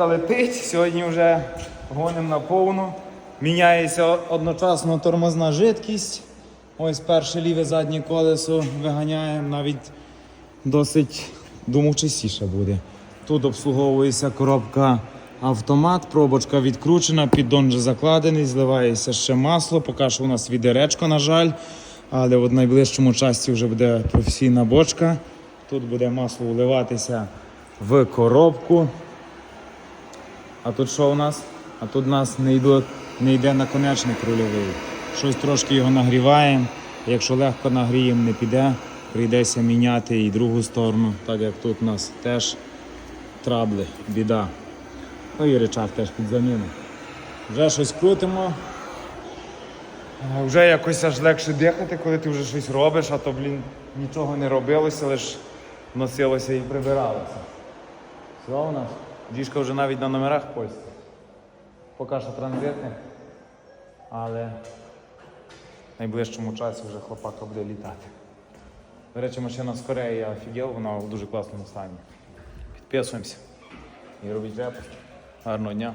коробка летить, сьогодні вже гонимо на повну. Міняється одночасно тормозна жидкість. Ось перше ліве заднє колесо виганяємо, навіть досить думаю, частіше буде. Тут обслуговується коробка автомат, пробочка відкручена, піддон вже закладений, зливається ще масло. Поки що у нас відеречко, на жаль. Але в найближчому часі вже буде професійна бочка. Тут буде масло вливатися в коробку. А тут що у нас? А тут у нас не, йде, не йде наконечник рульовий. Щось трошки його нагріваємо. Якщо легко нагріємо, не піде, прийдеться міняти і другу сторону, так як тут у нас теж трабли, біда. Ну і речах теж під заміну. Вже щось крутимо. Вже якось аж легше дихати, коли ти вже щось робиш, а то, блін, нічого не робилося, лише носилося і прибиралося. Все у нас. Діжка вже навіть на номерах польських. Поки що транзитних, але в найближчому часі вже хлопака буде літати. До речі, машина з Кореї я офігел, вона в дуже класному стані. Підписуємося і робіть репост. Гарного дня.